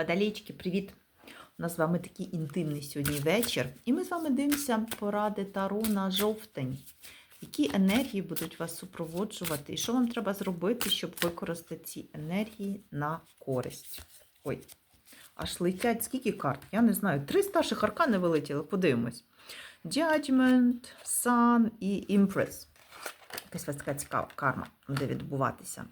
Водолійчики, привіт! У нас з вами такий інтимний сьогодні вечір. І ми з вами дивимося поради Таро на жовтень. Які енергії будуть вас супроводжувати, і що вам треба зробити, щоб використати ці енергії на користь? Ой, аж летять скільки карт? Я не знаю. Три старших аркани вилетіли, подивимось. Judgment, Sun і Impress. Якась вас така цікава карма буде відбуватися.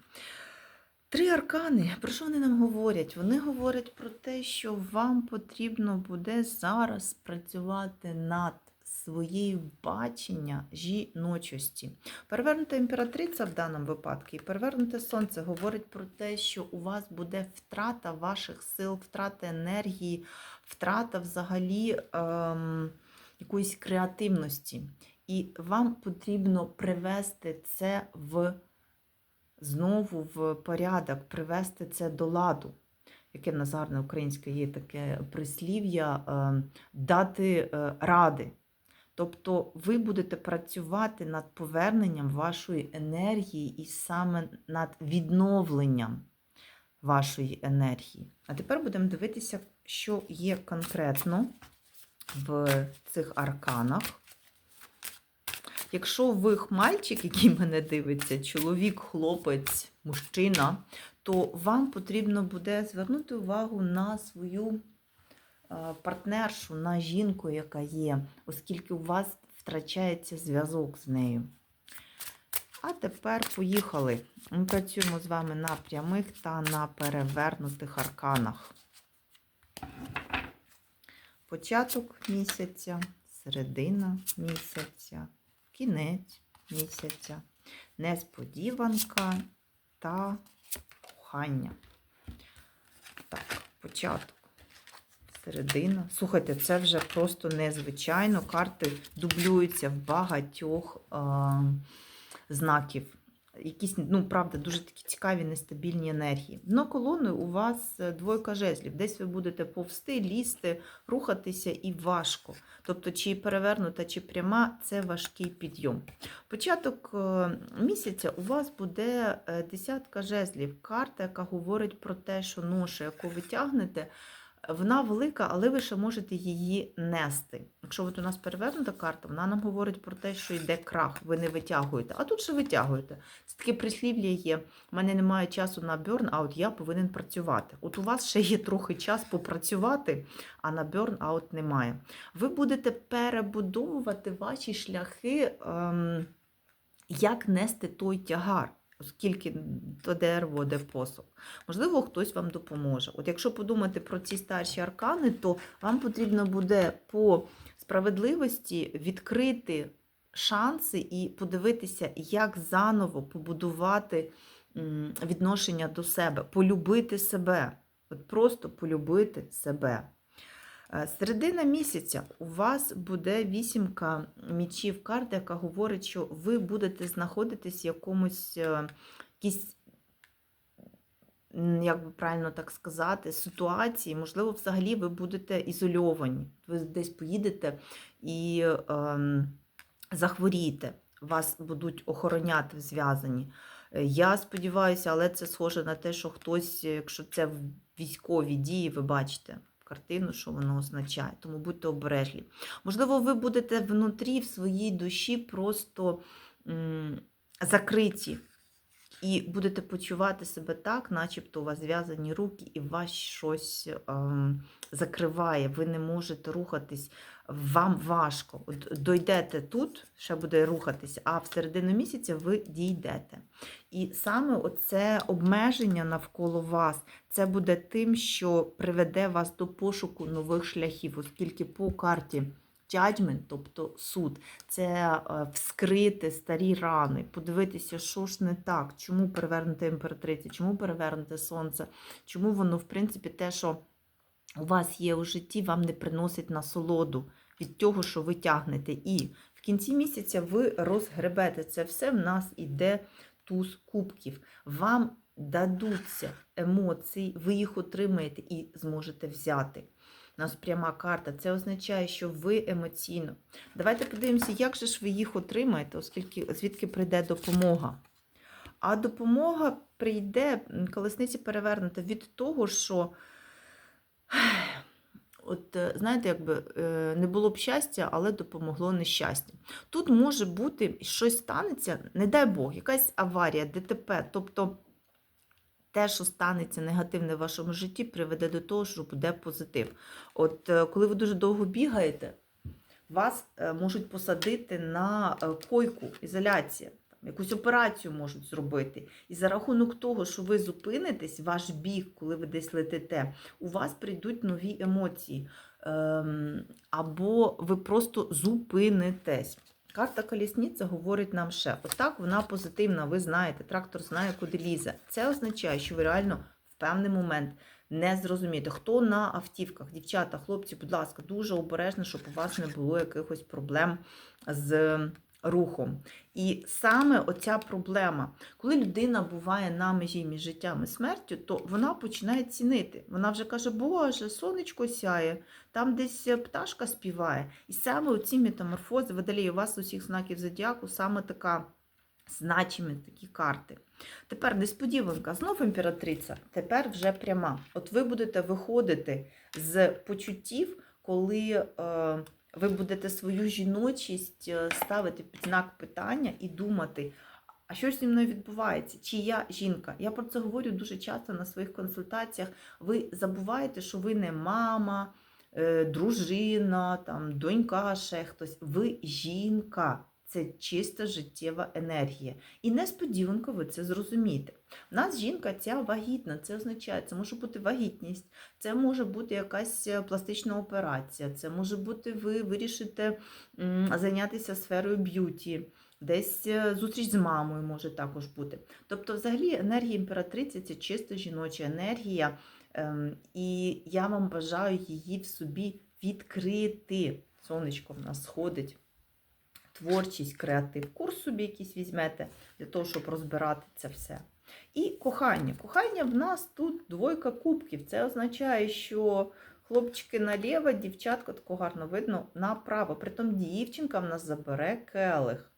Три аркани, про що вони нам говорять? Вони говорять про те, що вам потрібно буде зараз працювати над своєю бачення жіночості. Перевернута імператриця в даному випадку і перевернуте сонце говорить про те, що у вас буде втрата ваших сил, втрата енергії, втрата взагалі ем, якоїсь креативності. І вам потрібно привести це в знову в порядок, привести це до ладу. Яке в нас гарне українське є таке прислів'я е, дати е, ради. Тобто ви будете працювати над поверненням вашої енергії і саме над відновленням вашої енергії. А тепер будемо дивитися, що є конкретно в цих арканах. Якщо ви мальчик, який мене дивиться, чоловік, хлопець, мужчина, то вам потрібно буде звернути увагу на свою партнершу, на жінку, яка є, оскільки у вас втрачається зв'язок з нею. А тепер поїхали. Ми працюємо з вами на прямих та на перевернутих арканах. Початок місяця, середина місяця, кінець місяця, несподіванка та кохання. Так, початок, середина. Слухайте, це вже просто незвичайно. Карти дублюються в багатьох е знаків. Якісь, ну, правда, дуже такі цікаві, нестабільні енергії. На колоною у вас двойка жезлів. Десь ви будете повсти, лізти, рухатися і важко. Тобто, чи перевернута, чи пряма це важкий підйом. Початок місяця у вас буде десятка жезлів. Карта, яка говорить про те, що ноша, яку ви тягнете, вона велика, але ви ще можете її нести. Якщо от у нас перевернута карта, вона нам говорить про те, що йде крах, ви не витягуєте. А тут ще витягуєте. Це таке прислів'я є. У мене немає часу на бьорн-аут, я повинен працювати. От у вас ще є трохи час попрацювати, а на бьорн-аут немає. Ви будете перебудовувати ваші шляхи, ем, як нести той тягар оскільки то дерево, де посох. Можливо, хтось вам допоможе. От якщо подумати про ці старші аркани, то вам потрібно буде по справедливості відкрити шанси і подивитися, як заново побудувати відношення до себе, полюбити себе. От Просто полюбити себе. Е, середина місяця у вас буде вісімка мічів карти, яка говорить, що ви будете знаходитись в якомусь е, якійсь, як би правильно так сказати, ситуації. Можливо, взагалі ви будете ізольовані. Ви десь поїдете і е, захворієте, вас будуть охороняти зв'язані. Е, я сподіваюся, але це схоже на те, що хтось, якщо це військові дії, ви бачите картину, що воно означає. Тому будьте обережні. Можливо, ви будете внутрі в своїй душі просто м закриті. І будете почувати себе так, начебто у вас зв'язані руки, і вас щось ем, закриває, ви не можете рухатись, вам важко. От Дойдете тут, ще буде рухатись, а в середину місяця ви дійдете. І саме оце обмеження навколо вас, це буде тим, що приведе вас до пошуку нових шляхів, оскільки по карті. Judgment, тобто суд, це е, вскрити старі рани, подивитися, що ж не так, чому перевернута імператриця, чому перевернуте сонце, чому воно, в принципі, те, що у вас є у житті, вам не приносить насолоду від того, що ви тягнете. І в кінці місяця ви розгребете це все, в нас іде туз кубків. Вам дадуться емоції, ви їх отримаєте і зможете взяти. У нас пряма карта. Це означає, що ви емоційно. Давайте подивимося, як же ж ви їх отримаєте, оскільки звідки прийде допомога. А допомога прийде, колесниці перевернута від того, що От, е, знаєте, якби е, не було б щастя, але допомогло нещастя. Тут може бути щось станеться, не дай Бог, якась аварія, ДТП. Тобто те, що станеться негативне в вашому житті, приведе до того, що буде позитив. От е, коли ви дуже довго бігаєте, вас е, можуть посадити на е, койку, ізоляція. Якусь операцію можуть зробити. І за рахунок того, що ви зупинитесь, ваш біг, коли ви десь летите, у вас прийдуть нові емоції. Ем, або ви просто зупинитесь. Карта колісниця говорить нам ще. Отак вона позитивна, ви знаєте, трактор знає, куди лізе. Це означає, що ви реально в певний момент не зрозумієте, хто на автівках, дівчата, хлопці, будь ласка, дуже обережно, щоб у вас не було якихось проблем з рухом. І саме оця проблема, коли людина буває на межі між життям і смертю, то вона починає цінити. Вона вже каже, Боже, сонечко сяє, там десь пташка співає. І саме оці метаморфози, водолії, у вас у всіх знаків зодіаку саме така значимі такі карти. Тепер несподіванка, знов імператриця, тепер вже пряма. От ви будете виходити з почуттів, коли е, ви будете свою жіночість е, ставити під знак питання і думати, а що ж зі мною відбувається? Чи я жінка? Я про це говорю дуже часто на своїх консультаціях. Ви забуваєте, що ви не мама, е, дружина, там, донька, ще хтось. Ви жінка. Це чиста життєва енергія. І несподіванко ви це зрозумієте. У нас жінка ця вагітна, це означає, це може бути вагітність, це може бути якась е, пластична операція, це може бути, ви вирішите зайнятися сферою б'юті, десь е, зустріч з мамою може також бути. Тобто, взагалі, енергія імператриці це чисто жіноча енергія, ем, і я вам бажаю її в собі відкрити. Сонечко в нас сходить творчість, креатив. Курс собі якийсь візьмете для того, щоб розбирати це все. І кохання. Кохання в нас тут двойка кубків. Це означає, що хлопчики наліво, дівчатка, тако гарно видно, направо. Притом дівчинка в нас забере келих.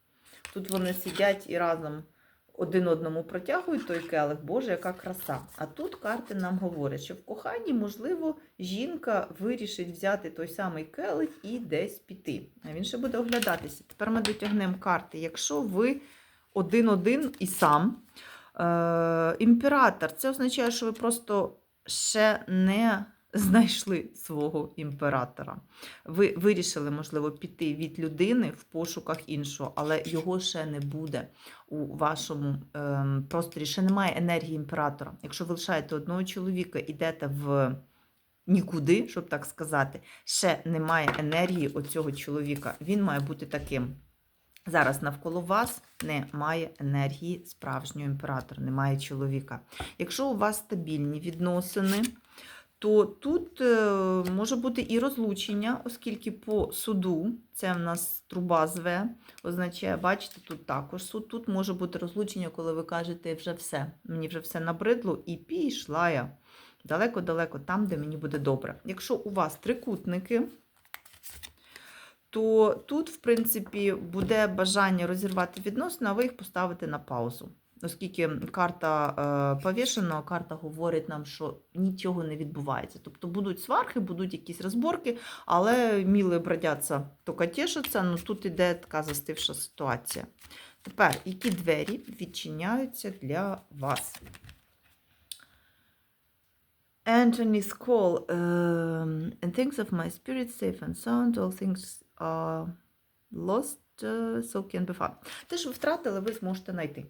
Тут вони сидять і разом один одному протягують той келих, Боже, яка краса. А тут карти нам говорять, що в коханні, можливо, жінка вирішить взяти той самий келих і десь піти. А він ще буде оглядатися. Тепер ми дотягнемо карти. Якщо ви один-один і сам, е, імператор, це означає, що ви просто ще не знайшли свого імператора. Ви вирішили, можливо, піти від людини в пошуках іншого, але його ще не буде у вашому ем, просторі. Ще немає енергії імператора. Якщо ви лишаєте одного чоловіка, йдете в нікуди, щоб так сказати, ще немає енергії оцього чоловіка. Він має бути таким. Зараз навколо вас немає енергії справжнього імператора, немає чоловіка. Якщо у вас стабільні відносини, то тут е, може бути і розлучення, оскільки по суду це в нас труба зве, означає, бачите, тут також суд. Тут може бути розлучення, коли ви кажете, вже все, мені вже все набридло, і пішла я далеко-далеко там, де мені буде добре. Якщо у вас трикутники, то тут, в принципі, буде бажання розірвати відносини, а ви їх поставите на паузу. Оскільки карта е, повішена, карта говорить нам, що нічого не відбувається. Тобто будуть сварки, будуть якісь розборки, але міли бродяться, тільки тішаться, ну тут іде така застивша ситуація. Тепер, які двері відчиняються для вас? Anthony's call. Um, and things of my spirit safe and sound, all things are lost, uh, so can be found. Те, що ви втратили, ви зможете знайти.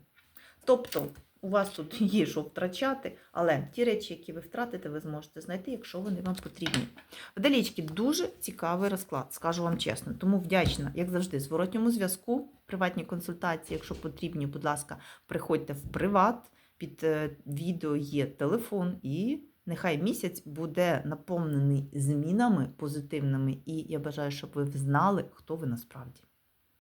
Тобто, у вас тут є що втрачати, але ті речі, які ви втратите, ви зможете знайти, якщо вони вам потрібні. Вдалічки дуже цікавий розклад, скажу вам чесно. Тому вдячна, як завжди, зворотньому зв'язку, приватні консультації, якщо потрібні, будь ласка, приходьте в приват. Під е, відео є телефон, і нехай місяць буде наповнений змінами позитивними. І я бажаю, щоб ви знали, хто ви насправді.